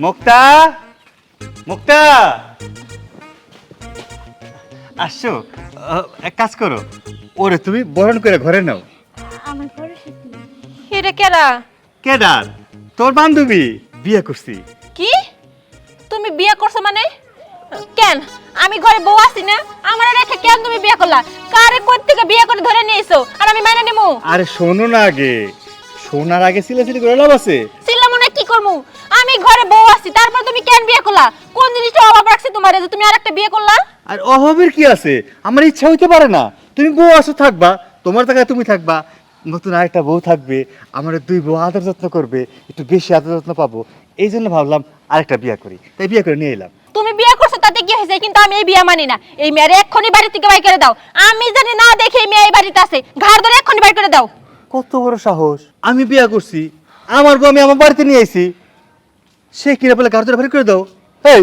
মুক্তা? মুক্তা? আসছো। এক কাজ করো। ওরে তুমি বরণ করে ঘরে নাও। আমার এটা কেরা কেডার তোর বান্ধবী। বিয়ে করছি। কি? তুমি বিয়ে করছ মানে? কেন? আমি ঘরে বউ আছি না? আমার রেখে কেন তুমি বিয়ে করলা? কারে কোথ থেকে বিয়ে করে ধরে নিয়ে এসো আর আমি মাইনা নেব আরে শোনো না আগে। শোনার আগে সিলেসিলি করে লাভ আছে। মনে কি করব আমি ঘরে বউ আছি তারপর তুমি কেন বিয়ে করলা? কোন জিনিসটা অভাব রাখছে তোমার? যে তুমি আরেকটা বিয়ে করলা? আর অভাবের কি আছে? আমার ইচ্ছা হইতে পারে না। তুমি বউ আছো থাকবা। তোমার জায়গায় তুমি থাকবা। নতুন আরেকটা বউ থাকবে। আমার দুই বউ আদর যত্ন করবে। একটু বেশি আদর যত্ন পাবো। এই জন্য ভাবলাম আরেকটা বিয়ে করি। তাই বিয়ে করে নিয়ে এলাম। তুমি বিয়ে করছ তাতে কি হয়েছে? কিন্তু আমি এই বিয়ে মানি না। এই মেয়ের এক্ষুনি বাড়ি থেকে বাই করে দাও। আমি জানি না দেখে এই মেয়ে এই বাড়িতে আছে। ঘর ধরে এক্ষুনি বাই করে দাও। কত বড় সাহস। আমি বিয়ে করছি। আমার বউ আমি আমার বাড়িতে নিয়ে আইছি। সে কিনা বলে গার্জেন বাড়ি করে দাও? এই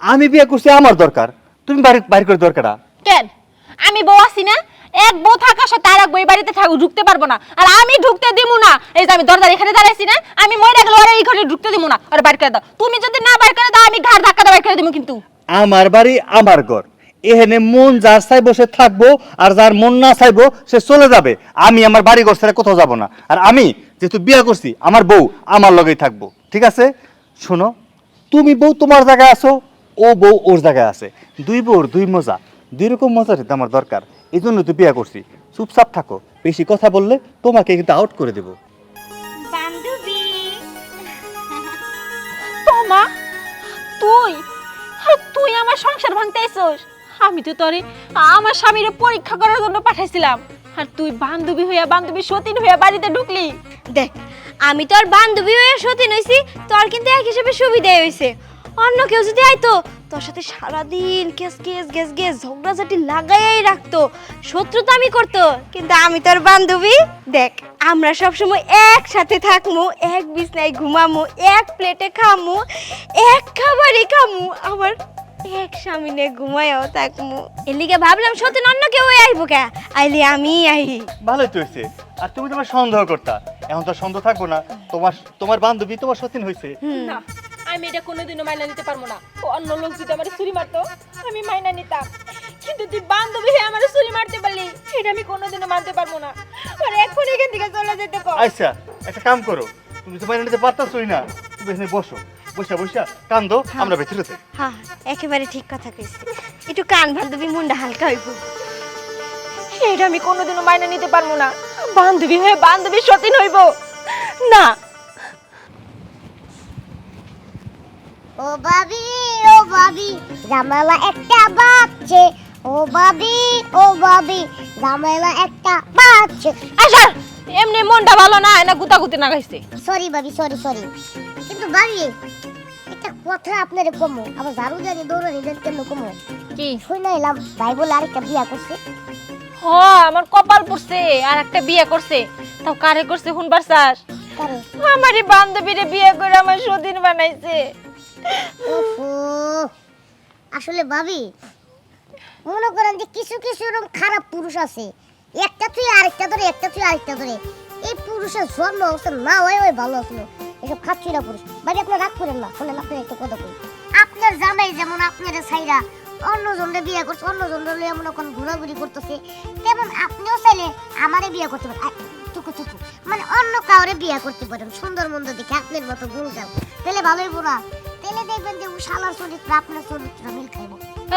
আমি বিয়ে করছি আমার দরকার। তুমি বাড়ি বাড়ি করে দরকার কেন? আমি বউ আছি না? এক বউ থাকার সাথে আর এক বউ এই বাড়িতে থাকব ঢুকতে পারব না। আর আমি ঢুকতে দিব না। এই যে আমি দরজার এখানে দাঁড়াইছি না আমি মরে গেলে ওরা এই ঘরে ঢুকতে দিব না। আর বাড়ি করে দাও। তুমি যদি না বাড়ি করে দাও আমি ঘাড় ধাক্কা দিয়ে বাড়ি করে দিব কিন্তু। আমার বাড়ি আমার ঘর। এখানে মন যার চাইব সে থাকব আর যার মন না চাইব সে চলে যাবে। আমি আমার বাড়ি ঘর ছেড়ে কোথাও যাব না। আর আমি যেহেতু বিয়ে করছি আমার বউ আমার লগেই থাকব। ঠিক আছে? শোনো তুমি বউ তোমার জায়গায় আছো ও বউ ওর জায়গায় আছে। দুই বউর দুই মজা দুই রকম মজা দিতে আমার দরকার। এই জন্য তো বিয়ে করছি। চুপচাপ থাকো বেশি কথা বললে তোমাকে কিন্তু আউট করে দেবো। বান্ধবী। তোমা তুই আর তুই আমার সংসার ভাঙতে এসোস আমি তো তোরে আমার স্বামীর পরীক্ষা করার জন্য পাঠাইছিলাম। আর তুই বান্ধবী হইয়া বান্ধবী সতীন হইয়া বাড়িতে ঢুকলি। দেখ আমি তোর বান্ধবী হয়ে সতীন হইছি, তোর কিন্তু এক হিসেবে সুবিধাই হইছে। অন্য কেউ যদি আইতো, তোর সাথে সারাদিন কেস কেস গেস গেস ঝগড়াঝাটি লাগাইয়াই রাখতো। শত্রুতা আমি করতো, কিন্তু আমি তোর বান্ধবী। দেখ, আমরা সবসময় একসাথে থাকমু, এক বিছনায় ঘুমামু, এক প্লেটে খামু, এক খাবারই খামু, আবার এক সামিনে ঘুমায়ও থাকমু। এলিগে ভাবলাম সতীন অন্য কেউ আইবো কে? আইলে আমি আই। ভালোই তো হয়েছে। আর তুমি তোমার সন্দেহ করতা। এখন তো সন্দেহ থাকব না। তোমার তোমার বান্ধবী তোমার সতীন হয়েছে না আমি এটা কোনোদিনও মাইনা নিতে পারব না। অন্য লোক যদি আমার ছুরি মারতো আমি মাইনা নিতাম। কিন্তু তুই বান্ধবী হয়ে আমার ছুরি মারতে পারলি এটা আমি কোনোদিনও মানতে পারব না। আর এখন এখান থেকে চলে যেতে কর। আচ্ছা একটা কাম করো। তুমি তো মাইনে নিতে পারতাছই না। তুমি এখানে বসো। বসা বসা কান্দো আমরা ভেতরে যাই। হ্যাঁ একেবারে ঠিক কথা কইছি। একটু কান বান্ধবী মুন্ডা হালকা হইব। এটা আমি কোনোদিনও মাইনা নিতে পারব না। বান্ধবী হয়ে বান্ধবী সতীন হইব। না। ও বাবি ও বাবি জামালা একটা বাচ্চে। ও বাবি ও বাবি জামালা একটা বাচ্চে। আসার এমনি মনটা ভালো না না গুতাগুতি না গাইছে সরি বাবি সরি সরি। কিন্তু বাবি কথা আপনারে কমো আবার ঝাড়ু জানি দৌড়ানি দেন কেন কমো? কি? শুনে এলাম ভাই বলে আরেকটা বিয়া করছে। হ আমার কপাল পড়ছে আর একটা বিয়ে করছে। তাও কারে করছে শুনবার চাস কারে? আমারই বান্ধবীরে বিয়ে করে আমার সতীন বানাইছে। ওফো আসলে ভাবি মনে করেন যে কিছু কিছু এরকম খারাপ পুরুষ আছে। একটা তুই আরেকটা ধরে একটা তুই আরেকটা ধরে। এই পুরুষের জন্ম অবস্থা না হয় ওই ভালো আসলো এসব খাচ্ছি পুরুষ। ভাবি, আপনার রাগ করেন না। শোনেন, আপনার একটা কথা কই আপনার জামাই যেমন আপনার সাইরা অন্য জনরে বিয়ে করছে অন্য জনরে লিয়ে মনে ঘোরাঘুরি করতেছে, তেমন আপনিও চাইলে আমারে বিয়ে করতে পারেন। টুকু টুকু। মানে অন্য কাউরে বিয়ে করতে পারেন। সুন্দর মন্দ দেখে আপনার মতো গুল যাও। তাহলে ভালোই বোনা তাহলে দেখবেন যে শালার চরিত্র, আপনার চরিত্র মিল খাইব।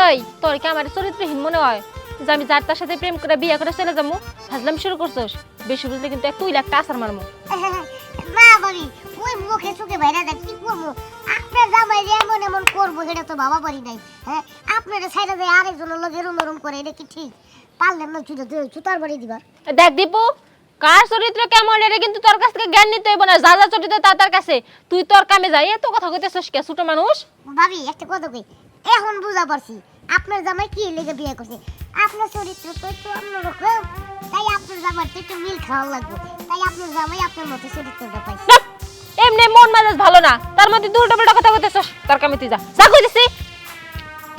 এই, তোর কি আমার চরিত্রহীন মনে হয়? যে আমি যার তার সাথে প্রেম করে বিয়ে করে চলে যাব? হাজলাম শুরু করছোস? বেশি বুঝলে কিন্তু এক তুই একটা আসার মারমু বাড়ি ওই মুখে চোখে বাইরে দেখ কি করব? আপনার জামাই যে এমন এমন করব সেটা তো বাবা বাড়ি নাই হ্যাঁ? আপনার সাইডে যে আরেকজনের লোক এরম এরম করে এটা কি ঠিক? পারলেন না চুটো চুতার বাড়ি দিবার দেখ দীপু কার চরিত্র কেমন এটা কিন্তু তোর কাছ থেকে জ্ঞান নিতে হইব না যা যা চরিত্র তা তার কাছে। তুই তোর কামে যাই এত কথা কইতেছিস কে ছোট মানুষ? ভাবি একটা কথা কই এখন বুঝা পারছি। আপনার জামাই কি লেগে বিয়ে করছে? আপনার চরিত্র তো একটু অন্যরকম। তাই আপনার জামাই তো একটু মিল খাওয়া লাগবে। তাই আপনার জামাই আপনার মতো চরিত্রটা পাইছে। এমনি মন মেজাজ ভালো না। তার মধ্যে উল্টা পাল্টা কথা কইতেছিস। তোর কামে তুই যা। যা কইতেছি।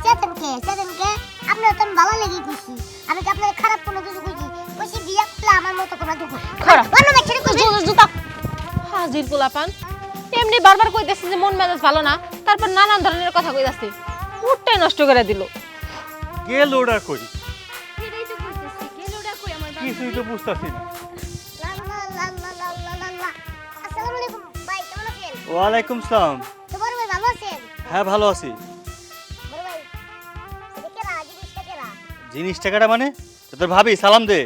চেতনকে চেতনকে আপনার তো ভালো লেগে কইছি আমি কি আপনার খারাপ কোনো কিছু কইছি? কইছি বিয়ে করলে আমার মতো কোনো দুঃখ। খারাপ। অন্য মেয়ে ছেড়ে কইছি জুতা হাজির পোলাপান। এমনি বারবার কইতেছে যে মন মেজাজ ভালো না। তারপর নানান ধরনের কথা কইতাছে। মুডটাই নষ্ট করে দিল। গেল অর্ডার করি? কিছুই তো বুঝতেছি না। ওয়ালাইকুম সালাম। হ্যাঁ ভালো আছি। জিনিস টাকাটা মানে? তোর ভাবি সালাম দে।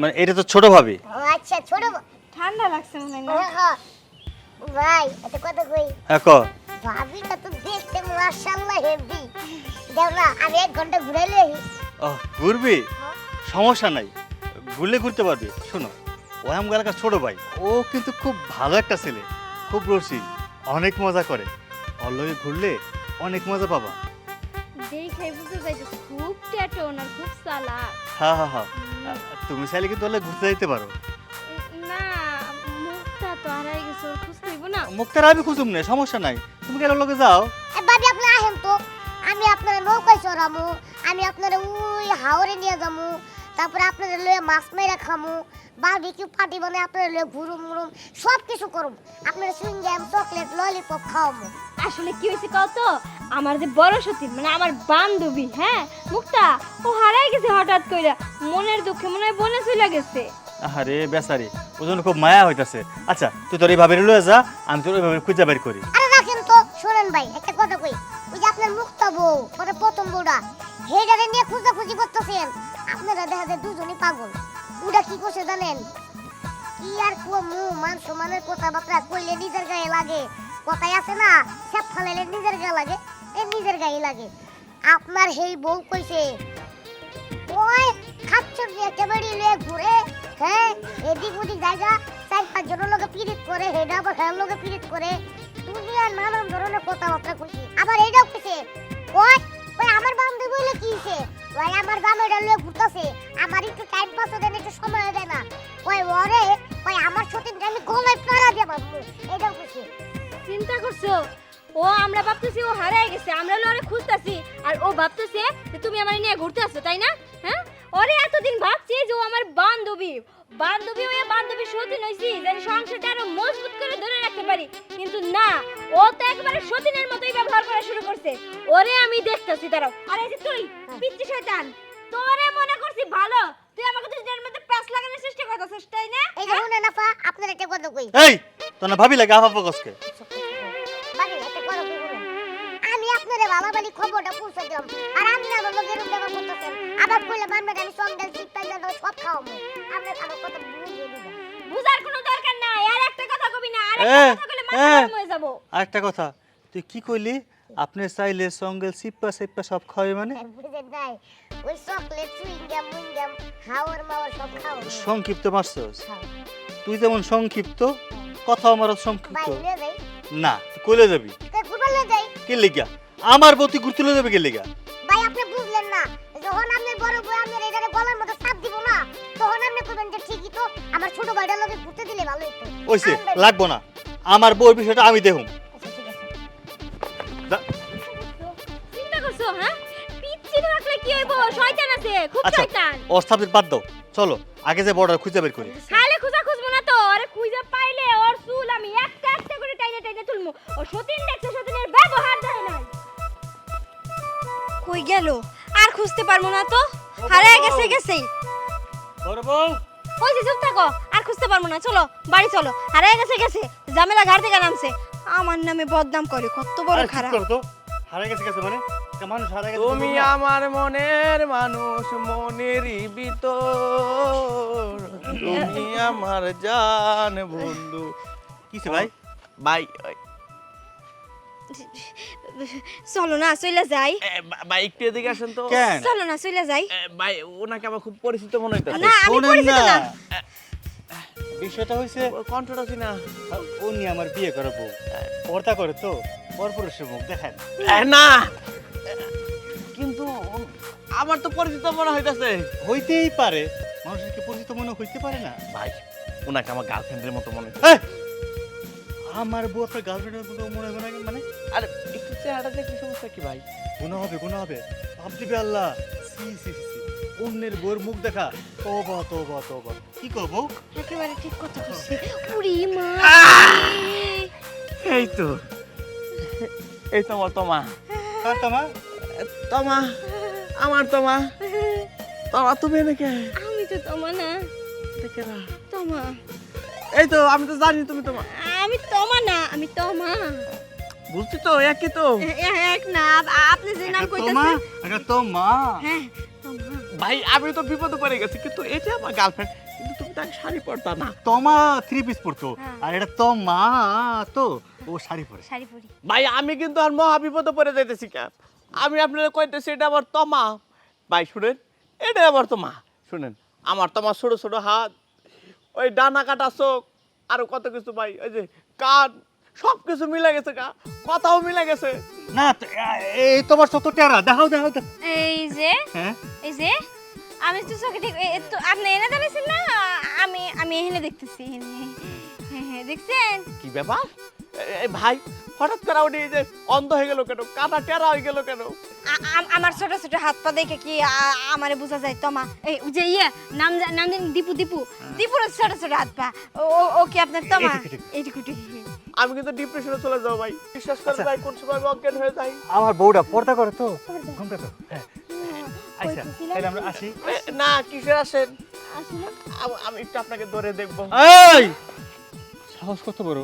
মানে এটা তো ছোট ভাবি। আচ্ছা ছোট ঠান্ডা লাগছে মনে হয়। ভাই এটা কথা কই? হ্যাঁ ক ভাবিটা তো দেখতে মাশাআল্লাহ হেভি। দেখ না আমি এক ঘণ্টা ঘুরাইলে ও ঘুরবি? সমস্যা নাই। ঘুরলে ঘুরতে পারবি। শোনো ও আমার এলাকার ছোট ভাই। ও কিন্তু খুব ভালো একটা ছেলে খুব রসিক অনেক মজা করে। লগে ঘুরলে অনেক মজা পাবা। দেখাই বুঝতে যাইতেছে খুব ট্যাটন আর খুব চালাক হ্যাঁ হ্যাঁ হ্যাঁ। তুমি চাইলে কিন্তু ঘুরতে যেতে পারো। মুক্তার আমি খুঁজুম না সমস্যা নাই। তুমি কেন লগে যাও। ভাবি আপনি আহেন তো। আমি আপনার নৌকায় চড়ামু আমি আপনার ওই হাওরে নিয়ে যামু তারপরে আপনার লয়ে মাছ মেরা খামু বারবিকিউ পার্টি বানাই আপনার লয়ে ঘুরুম মুরুম সব কিছু করুম। আপনার সুইংগাম চকলেট ললিপপ খাওয়ামু। আসলে কি হয়েছে কত আমার যে বড় সতীন মানে আমার বান্ধবী হ্যাঁ? মুক্তা ও হারাই গেছে হঠাৎ কইরা। মনের দুঃখে মনে হয় বনে চলে গেছে। আরে বেচারি ওর জন্য খুব মায়া হইতাছে। আচ্ছা তুই তোর এইভাবে লয়ে যা, আমি তোর এইভাবে খুঁজে বের করি। আরে রাখেন তো, শোনেন ভাই, একটা কথা কই। ওই যে আপনার মুক্তা বউ মানে প্রথম বউটা, হেডারে নিয়ে খুঁজাখুঁজি করতেছেন। আপনারা দেখা যায় দুজনই পাগল। ওটা কি করছে জানেন? কি আর কমু, মান সমানের কথাবার্তা কইলে নিজের গায়ে লাগে। কথাই আছে না, সব ফালাইলে নিজের গায়ে লাগে, এ নিজের গায়ে লাগে। আপনার সেই বউ কইছে, ওই খাচ্ছর নিয়ে একেবারে লিয়ে ঘুরে? হ্যাঁ এদিক ওদিক জায়গা, চার পাঁচ জনের লোকে পিরিত করে, হেডা আবার হ্যাঁ লোকে পিরিত করে, দুনিয়ার নানান ধরনের কথাবার্তা আবার এটাও কইছে, ওই ওই আমার বান্ধবী হইলে কি হইছে? ওই আমার বান্ধবীটা ঘুরতাছে, আমার একটু টাইম পাস দেন একটু সময় দেয় না। ওই ওরে, ওই আমার সতীন আমি গলায় পাড়া দিয়ে এটাও চিন্তা করছ? ও, আমরা ভাবতেছি ও হারাই গেছে, আমরা হলো খুঁজতেছি, আর ও ভাবতেছে যে তুমি আমার নিয়ে ঘুরতে আসছো, তাই না? হ্যাঁ? ওরে এতদিন ভাবছি যে ও আমার বান্ধবী। বান্ধবী হয়ে বান্ধবী সতীন হইছি যেন সংসারটা আরও মজবুত করে ধরে রাখতে পারি। কিন্তু না ও তো একবারে সতীনের মতোই ব্যবহার করা শুরু করছে। ওরে আমি দেখতেছি দাঁড়াও। আর এই যে তুই পিচ্ছি শয়তান তোরে মনে করছি ভালো। তুই আমাকে দুজনের মধ্যে প্যাস লাগানোর চেষ্টা করতেছিস তাই না? এই যে শুনে নাফা আপনার একটা কথা কই। এই তোর না ভাবি লাগে আফা ফকসকে। বাবা বাড়ি খবরটা পৌঁছে দিলাম আর আপনি আমার লোক এরকম ব্যবহার করতেছেন আবার কইলে মানবেন আমি সন্দেল চিপটা জানো সব খাওয়াবো। আপনার আমার কথা বুঝিয়ে দিবেন বুঝার কোনো দরকার নাই। আর একটা কথা কবি না আর একটা কথা কইলে মাথা। গরম হয়ে যাব। আরেকটা কথা তুই কি কইলি? আপনি চাইলে সঙ্গেল সিপ্পা সিপ্পা সব খাওয়াই মানে? ওই চকলেট সুইংগাম মুইংগাম হাওয়ার মাওয়ার সব খাওয়াবো। সংক্ষিপ্ত মারছস? খাও। তুই যেমন সংক্ষিপ্ত কথা আমার সংক্ষিপ্ত না তুই কইলে যাবি। ঘুরবার নিয়ে যাই? কে লিগা? আমার বতি ঘুরতে লয়ে যাবে কে লিগা? ভাই আপনি বুঝলেন না। যখন আপনি বড় বই আপনার এটারে গলার মধ্যে চাপ দিব না। তখন আপনি কইবেন যে ঠিকই তো আমার ছোট ভাইটার লগে ঘুরতে দিলে ভালো হতো ওইসে আনবেন। লাগবো না। আমার বউর বিষয়টা আমি দেখুম। আচ্ছা, ঠিক আছে। যা- চিন্তা করছ হ্যাঁ? পিচ্ছি রাখলে কি হইব? শয়তান আছে খুব আচ্ছা শয়তান। অস্থাপিত বাদ দাও। চলো আগে যে বর্ডার খুঁজে বের করি। কই গেল? আর খুঁজতে পারব না তো। হারায় গেছে গেছেই। বড় বউ। ওই যে চুপ থাকো আর খুঁজতে পারব না। চলো বাড়ি চলো। হারায় গেছে গেছে। জামেলা ঘাট থেকে নামছে। আমার নামে বদনাম করে কত বড় খারাপ। হারাই গেছে গেছে মানে? মানুষ তুমি আমার মনের মানুষ মনেরই ভিতর। তুমি আমার জান বন্ধু। কিসে ভাই? ভাই চলো না চলে যাই। ভাই একটু এদিকে আসেন তো। কেন? চলো না চলে যাই। ভাই ওনাকে আমার খুব পরিচিত মনে হইতেছে। না আমি পরিচিত না। বিষয়টা কণ্ঠটা চিনা ও নিয়ে আমার বিয়ে করে বউ। পর্দা করে তো পরপুরুষের মুখ দেখায় না। না! কিন্তু আমার তো পরিচিত মনে হইতাছে। হইতেই পারে। মানুষের কি পরিচিত মনে হইতে পারে না? ভাই ওনাকে আমার গার্লফ্রেন্ডের মতো মনে এই! আমার বউ আপনার গার্লফ্রেন্ডের মতো মনে হবে না মানে? আরে একটু চেহারাটা দেখি সমস্যা কি ভাই? গুণা হবে গুণা হবে। ভাব দিবে আল্লাহ। সি সি সি অন্যের বউর মুখ দেখা। তোবা তোবা তোবা কি করব একেবারে ঠিক কথা বলছে। উড়ি মা। এই তো। এই তো আমার তোমা। কার তোমা? তোমা। আমার তোমা। তোমা তুমি এনেকে। আমি তো তোমা না। দেখে না তোমা। এই তো আমি তো জানি তুমি তোমা। আমি তোমা না আমি তোমা। বুঝছি তো একই তো। এক না আপ- আপনি যে নাম কইতাছেন। একটা তোমা। হ্যাঁ তোমা ভাই আমি তো বিপদে পড়ে গেছি কিন্তু এটা আমার গার্লফ্রেন্ড কিন্তু তুমি তাকে শাড়ি পরতা না। তোমা থ্রি পিস পরতো হ্যাঁ। আর এটা তোমা তো ও শাড়ি পরে। শাড়ি পরি। ভাই আমি কিন্তু আর মহা বিপদে পড়ে যাইতেছি কেন? আমি আপনারা কইতেছি এটা আমার তমা। ভাই শুনেন এটা আমার তোমা। শুনেন আমার তোমার ছোট ছোট হাত ওই ডানা কাটা চোখ আরও কত কিছু ভাই ওই যে কান সব কিছু মিলে গেছে কা কথাও মিলে গেছে। না এই তোমার তো টেরা দেখাও দেখাও। এই যে হ্যাঁ? এই যে আমি তো চোখে ঠিক এ- এ তো আপনি এনে দাঁড়িয়েছেন না? আমি আমি এখানে দেখতেছি এখানে। হ্যাঁ হ্যাঁ দেখছেন? কি ব্যাপার? এই ভাই হঠাৎ করে উনি যে অন্ধ হয়ে গেল কেন? কাটা টেরা হয়ে গেল কেন? আমার ছোট ছোট হাত পা দেখে কি আমারে বোঝা যায়? তোমা এই যে ইয়ে নাম নাম জানি দীপু দীপু। দীপুর ছোট ছোট হাত পা। ও কি আপনার তোমা? এইটুকু, এইটুকু। এইটুকু আমি কিন্তু ডিপ্রেশনে চলে যাব ভাই। বিশ্বাস করেন ভাই কোন সময় আমি অজ্ঞান হয়ে যাই। আমার বউটা পর্দা করে তো। ঘুমটা তো। হ্যাঁ। আচ্ছা তাহলে আমরা আসি। না কিসের আসেন? আসলে? আমি একটু আপনাকে ধরে দেখব। এই! সাহস কত বড়?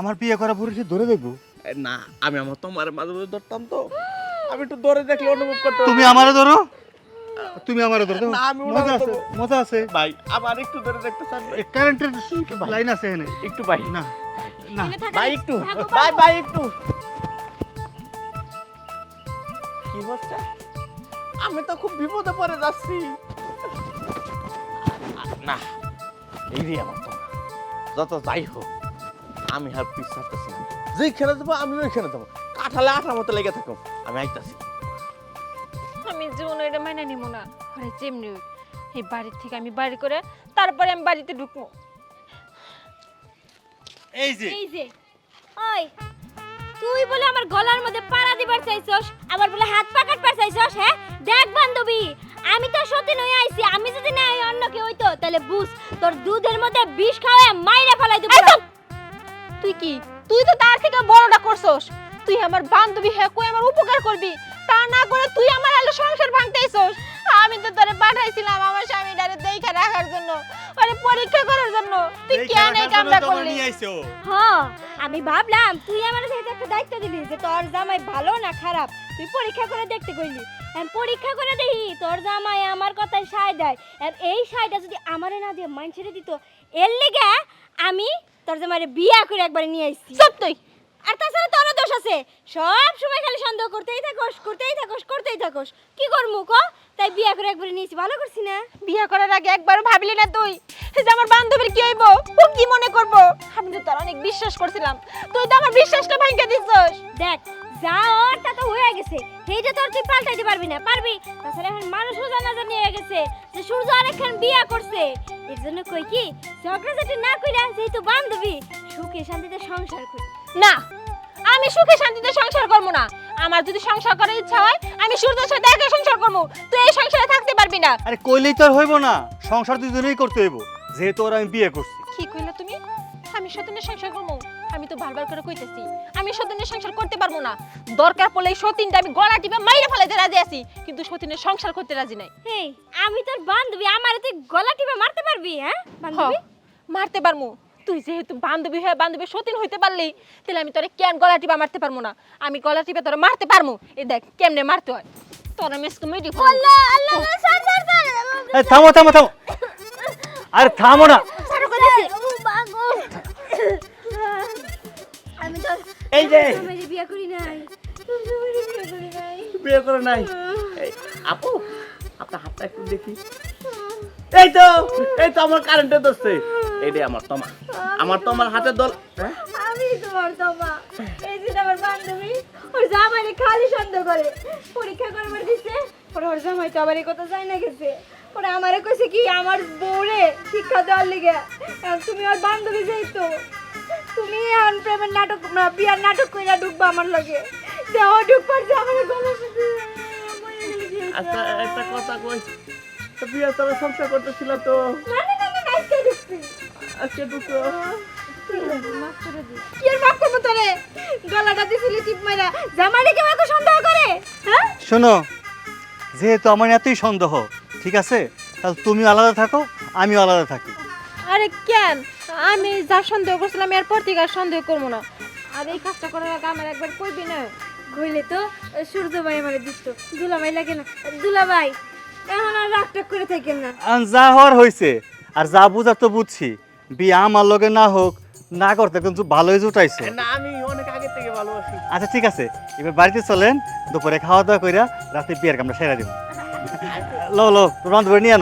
আমার বিয়ে করা পুরুষে ধরে দেখব? না আমি আমার তোমার মাঝে মাঝে ধরতাম তো। আমি একটু ধরে দেখলে অনুভব করতে তুমি আমারে ধরো। তুমি আমারে ধরো না, আমি মজা আছে মজা আছে। ভাই আমার একটু ধরে দেখতে চান? কারেন্টের লাইন আছে এখানে। একটু ভাই। না না। ভাই একটু। ভাই ভাই একটু। কি হচ্ছে আমি তো খুব বিপদে পড়ে যাচ্ছি। না এই রে আমার তো যত যাই হোক আমি আর পিস ছাড়তেছি না। যেখানে দেবো আমি ওইখানে দেবো। কাঠালে আঠার মতো লেগে থাকো। আমি আইতাছি। আমি জীবনে এটা মাইনা নিব না। আরে যেমনি এই বাড়ির থেকে আমি বাড়ি করে তারপরে আমি বাড়িতে ঢুকবো। এই যে। এই যে। ওই তুই বলে আমার গলার মধ্যে পাড়া দিবার চাইছস আবার বলে হাত পা কাটবার চাইছস হ্যাঁ? দেখ বান্ধবী আমি তো সত্যি নই আইছি আমি যদি না অন্য কেউ হইতো তাহলে বুঝ তোর দুধের মধ্যে বিষ খাওয়ায় মাইরা ফেলাই দেবো! তুই কি? তুই তো তার থেকে বড়টা করছস। তুই আমার বান্ধবী হ্যাঁ কই আমার উপকার করবি? তা না করে তুই আমার আলো সংসার ভাঙতেছস। আমি তো তোরে পাঠাইছিলাম আমার স্বামীটারে দেখা রাখার জন্য আরে পরীক্ষা করার জন্য। তুই কেন কামটা করলি? হ্যাঁ আমি ভাবলাম তুই আমার যেহেতু একটা দায়িত্ব দিলি যে তোর জামাই ভালো না খারাপ? তুই পরীক্ষা করে দেখতে কইলি। এখন পরীক্ষা করে দেখি তোর জামাই আমার কথায় সায় দেয়। আর এই সায়টা যদি আমারে না দিয়ে মাইন ছেড়ে দিত এর লেগে আমি তোর জামাইরে বিয়া করে একবারে নিয়ে আইছি। সব তুই আর তাছাড়া তোরও দোষ আছে। সব সময় খালি সন্দেহ করতেই থাকোস করতেই থাকোস করতেই থাকোস। কি করমু ক? তাই বিয়া করে একবারে নিয়েছি ভালো করছি না। বিয়ে করার আগে একবার ভাবলি না তুই যে আমার বান্ধবীর কি হইব? ও কি মনে করব? আমি তো তার অনেক বিশ্বাস করছিলাম। তুই তো আমার বিশ্বাসটা ভাঙিয়ে দিছস দেখ যা ওর তা তো হয়ে গেছে। সেইটা তো আর তুই পাল্টাইতে পারবি না পারবি? তাছাড়া এখন মানুষও জানা জানি হয়ে গেছে যে সূর্য আরেকখান বিয়া করছে। এর জন্য কই কি? ঝগড়া যাতে না কইরা যেহেতু বান্ধবী সুখে শান্তিতে সংসার করি। না আমি সুখে শান্তিতে সংসার করব না। আমার যদি সংসার করার ইচ্ছা হয় আমি সূর্যের সাথে একা সংসার করব। তুই এই সংসারে থাকতে পারবি না। আরে কইলেই তো আর হইব না। সংসার দুজনেই করতে হইব। যেহেতু ওরা আমি বিয়ে করছি। কি কইলা তুমি? আমি সতীনের সংসার করব। আমি তো বারবার করে কইতেছি আমি সতীনের সংসার করতে পারব না। দরকার পড়লে এই সতীনটা আমি গলা টিপে মাইরে ফেলাইতে রাজি আছি কিন্তু সতীনের সংসার করতে রাজি নাই। হেই আমি তোর বান্ধবী আমারে তুই গলা টিপে মারতে পারবি হ্যাঁ বান্ধবী? মারতে পারমু। তুই যেহেতু বান্ধবী হয়ে বান্ধবী সতীন হইতে পারলি তাহলে আমি তোরে কেন গলা টিপা মারতে পারব না? আমি গলা টিপে তোরে মারতে পারমু। এই দেখ কেমনে মারতে হয়? তোরা মেস কমেডি আল্লাহ আল্লাহ এই থামো থামো থামো। আরে থামো না। আমি তো এই যে। আমি বিয়া করি নাই। বিয়া করি নাই। আপু আপনার হাতটা একটু দেখি। এই তো এই তো আমার কারেন্টে ধরছে। এইটাই আমার তোমা আমার তোমার হাতে দল? আমি তোমার তোমা। এই যে আমার বান্ধবী ওর জামাইরে খালি সন্দেহ করে। পরীক্ষা করবার দিছে ওর জামাই তো আবার এই কথা যায় না গেছে। ওরা আমারে কইছে কি আমার বউরে শিক্ষা দেওয়ার লিগে। তুমি ওর বান্ধবী যেহেতু তুমি এখন প্রেমের নাটক বিয়ার নাটক কইরা ঢুকবা আমার লগে। দেহ ঢুকবার যে আমার গলা আচ্ছা একটা কথা কই তো বিয়ে তবে সংসার করতেছিল তো? না না আজকে আর করে? হ্যাঁ? শোনো যেহেতু আমার এতই সন্দেহ ঠিক আছে? তাহলে তুমি আলাদা থাকো আমিও আলাদা থাকি। আরে কেন? আমি যার সন্দেহ করছিলাম এরপর থেকে আর সন্দেহ করব না। আর এই কাজটা করার আগে আমার একবার কইবি না। কইলে তো সূর্য ভাই আমারে দিত। দুলাভাই লাগে না। দুলাভাই এখন আর রাগ টাগ করে থাকেন না। আর যা হওয়ার হয়েছে আর যা বুঝার তো বুঝছি। বিয়ে আমার লগে না হোক না করতে কিন্তু ভালোই জুটাইছে। না আমি অনেক আগে থেকে ভালোবাসি। আচ্ছা ঠিক আছে। এবার বাড়িতে চলেন দুপুরে খাওয়া দাওয়া কইরা রাতে বিয়ের কামটা সেরা দিব। লো লো বন্ধ করে নিয়ে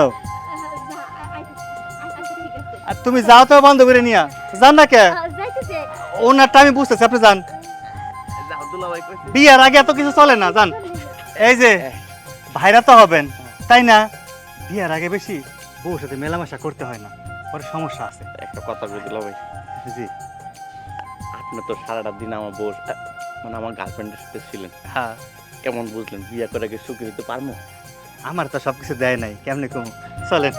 আর তুমি যাও তো বন্ধ করে নিয়া। যান না কে? যাইতেছে ওনারটা আমি বুঝতেছি আপনি যান। বিয়ের আগে এত কিছু চলে না যান। এই যে ভাইরা তো হবেন তাই না? বিয়ের আগে বেশি বউর সাথে মেলামেশা করতে হয় না পরে সমস্যা আছে। একটা কথা বলে দুলাভাই জি। আপনি তো সারাটা দিন আমার বউ মানে আমার গার্লফ্রেন্ডের সাথে ছিলেন। হ্যাঁ। কেমন বুঝলেন? বিয়ে করে কি সুখী হতে পারব? আমার তো সবকিছু দেয় নাই কেমনে কম? চলেন।